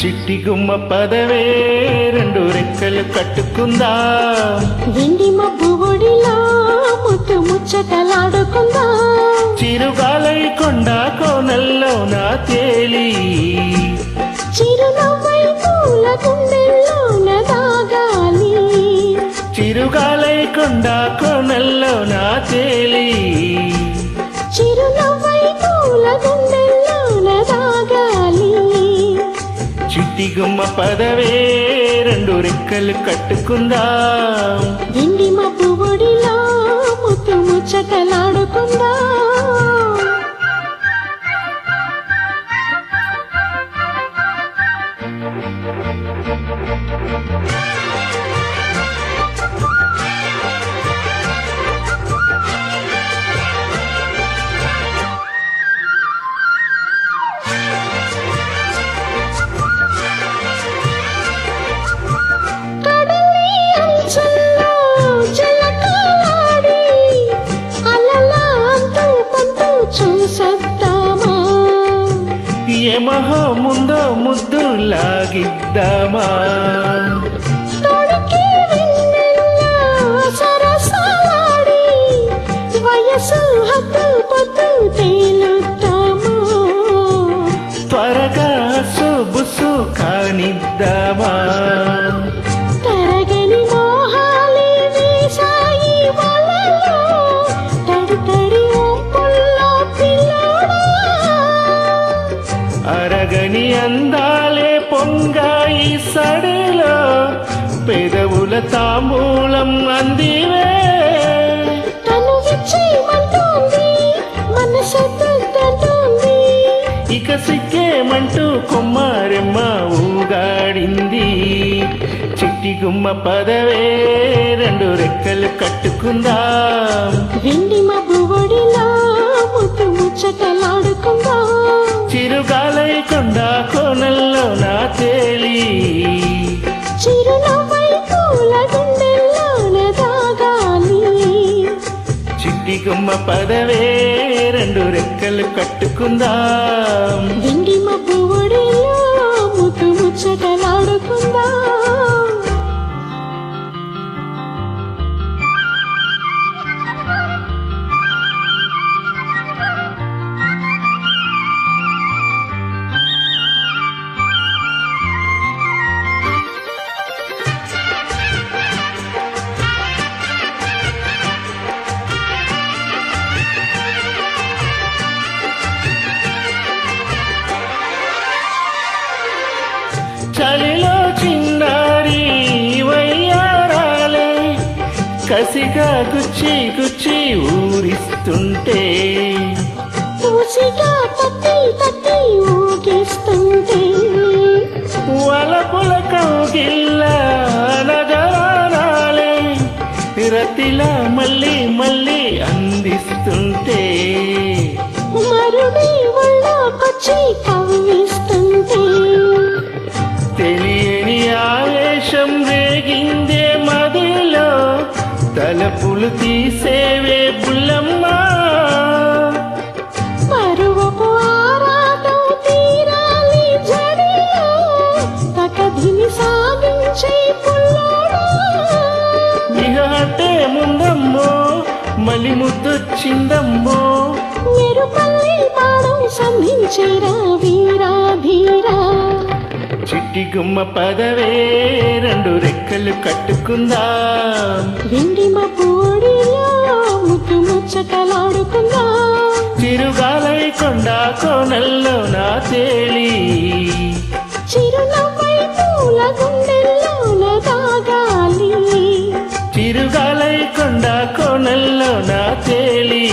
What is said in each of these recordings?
చిట్టి గుమ్మ పదవే రెండు రెక్కలు కట్టుకుందా. వెండి మబ్బు ఒడిలో ముత్తు ముచ్చటలాడుకుందా. చిరుగాలై కొండ కోనల్లో నా తేలి. చిరునవ్వై పూల గుండెల్లోన దాగాలి. చిరుగాలై కొండ కోనల్లో నా తేలి. చిరునవ్వై పూల గుండెల్లోన చిట్టి గుమ్మ పదవే రెండు రెక్కలు కట్టుకుందా. వెండి మబ్బు ఒడిలో ముత్తు ముచ్చటలాడుకుందాం యమహో ముందో ముద్దు లాగిద్దామా త్వరగా సుబుసు కానిద్దామా? అరగని అందాలే పొంగాయి సడిలో పెదవుల తాంబూలం అందివే. ఇక సిక్కేమంటూ కొమ్మారెమ్మ ఊగాడింది. చిట్టి గుమ్మ పదవే రెండు రెక్కలు కట్టుకుందాం. వెండి మబ్బు ఒడిలో ముద్దు ముచ్చటలాడుకుందా. చిరుగాలై కొండ కోనల్లో నా తేలి. చిట్టి గుమ్మ పదవే రెండు రెక్కలు కట్టుకుందాం. చలిలో చిన్నారి వయ్యారాలే కసిగా గుచ్చి గుచ్చి ఊరిస్తుంటే. పూసిగా తట్టి తట్టి ఊగిస్తుంటే. వలపుల కౌగిల్ల రతిలా మళ్ళీ మళ్ళీ అందిస్తుంటే. మరుడి ఒళ్ళోకొచ్చి కవ్విస్తుంటే తీసేవే బుల్లమ్మ. మరువపు ఆరాటం తీరాలి జడిలో తకధిని సాగించే పుల్లోడా. ఇక అంటే ముందమ్మో మలి ముద్దొచ్చిందమ్మో ఎరుపల్లి పాడం సంధించేరా చిట్టి గుమ్మ పదవే రెండు రెక్కలు కట్టుకుందాం. వెండి మబ్బూడిలో ముద్దు ముచ్చటలాడుకుందా. చిరుగాలై కొండ కోనల్లో నా తేలి. చిరునవ్వై పూల కొండ కోనల్లో నా తేలి.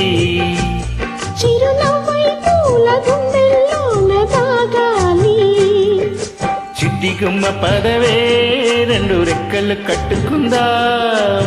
చిట్టి పదవే రెండు రెక్కలు కట్టుకుందాం.